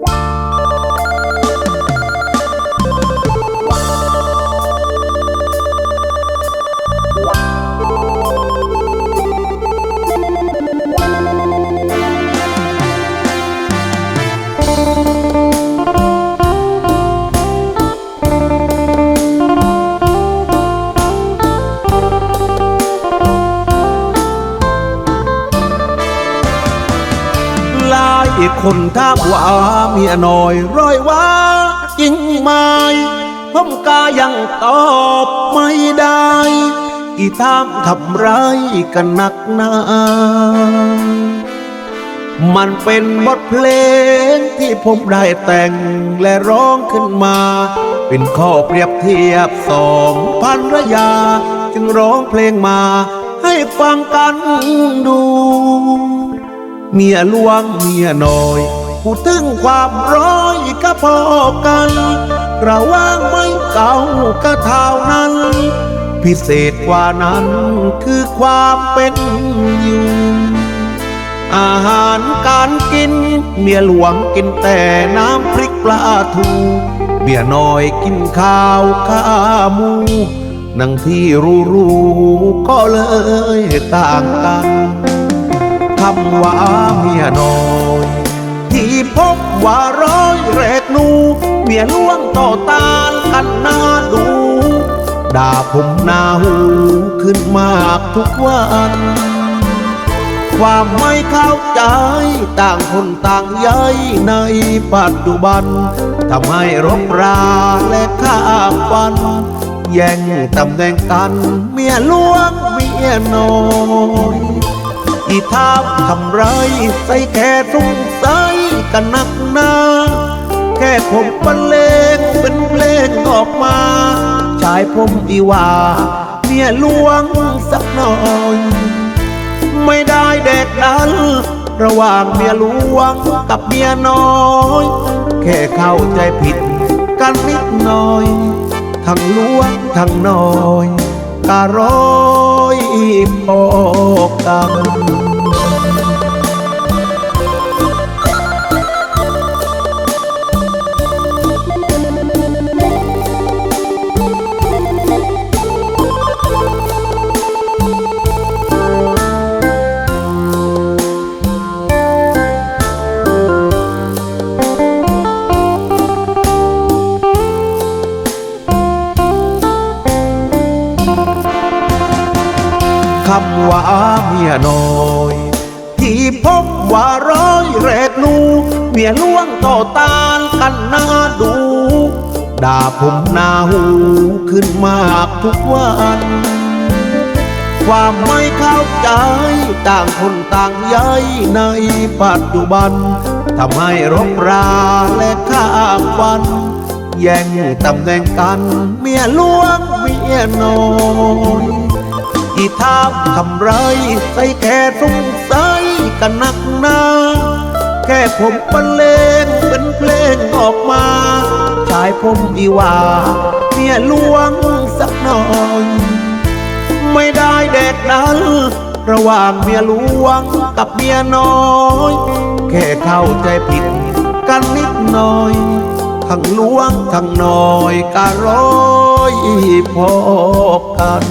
ห ลายคนท้ามว่าเมียน้อยร้อยว่าจริงไหมผมกายังตอบไม่ได้ อีทามทำไรกันนักหนามันเป็นบทเพลงที่ผมได้แต่งและร้องขึ้นมา เป็นข้อเปรียบเทียบสองพันรยา จึงร้องเพลงมาให้ฟังกันดู เมียหลวงเมียน้อยพูดถึงความร้อยก็พอกันระว่างไม่เก่าก็เท่านั้น พิเศษกว่านั้นคือความเป็นอยู่ อาหารการกิน เมียหลวงกินแต่น้ำพริกปลาทูเมียน้อยกินข้าวข้ามูนังที่รูรู้ๆก็เลยต่างกัน คำว่าเมียน้อยที่พบว่าร้อยแรกนู เมียหลวงต่อตานกันนาดูด่าผมหน้าหูขึ้นมากทุกวัน ความไม่เข้าใจต่างคนต่างย้ายในปัจจุบันทำให้รบราและข้าฟัน แย่งตำแหน่งกันเมียหลวงเมียน้อย อีทาทำไรใส่แค่สงสัยกันนักหนาแค่ผมบรรเลงเป็นเพลงออกมา ชายผมอีว่าเมียลวงสักหน่อย ไม่ได้เด็กดันระหว่างเมียหลวงกับเมียน้อย แค่เข้าใจผิดกันนิดหน่อย ทั้งหลวงทั้งน้อยการ้อยพอกันำว่าเมียน้อยที่พบว่าร้อยแรกนูเมียล่วงต่อตานกันหน้าดู ด่าผมหน้าหูขึ้นมากทุกวัน ความไม่เข้าใจต่างคนต่างย้ายในปัจจุบันทำให้รบราและข้ามวันแย่งตำแหน่งกัน เมียหลวงเมียน้อย อีทาทำไรใส่แค่สงสัยกันนักหนาแค่ผมบรรเลงเป็นเพลงออกมาชายผมอีว่าเมียลวงสักหน่อย ไม่ได้เด็กดันระหว่างเมียหลวงกับเมียน้อย แค่เข้าใจผิดกันนิดหน่อย ทั้งหลวงทั้งน้อยการ้อยพอกัน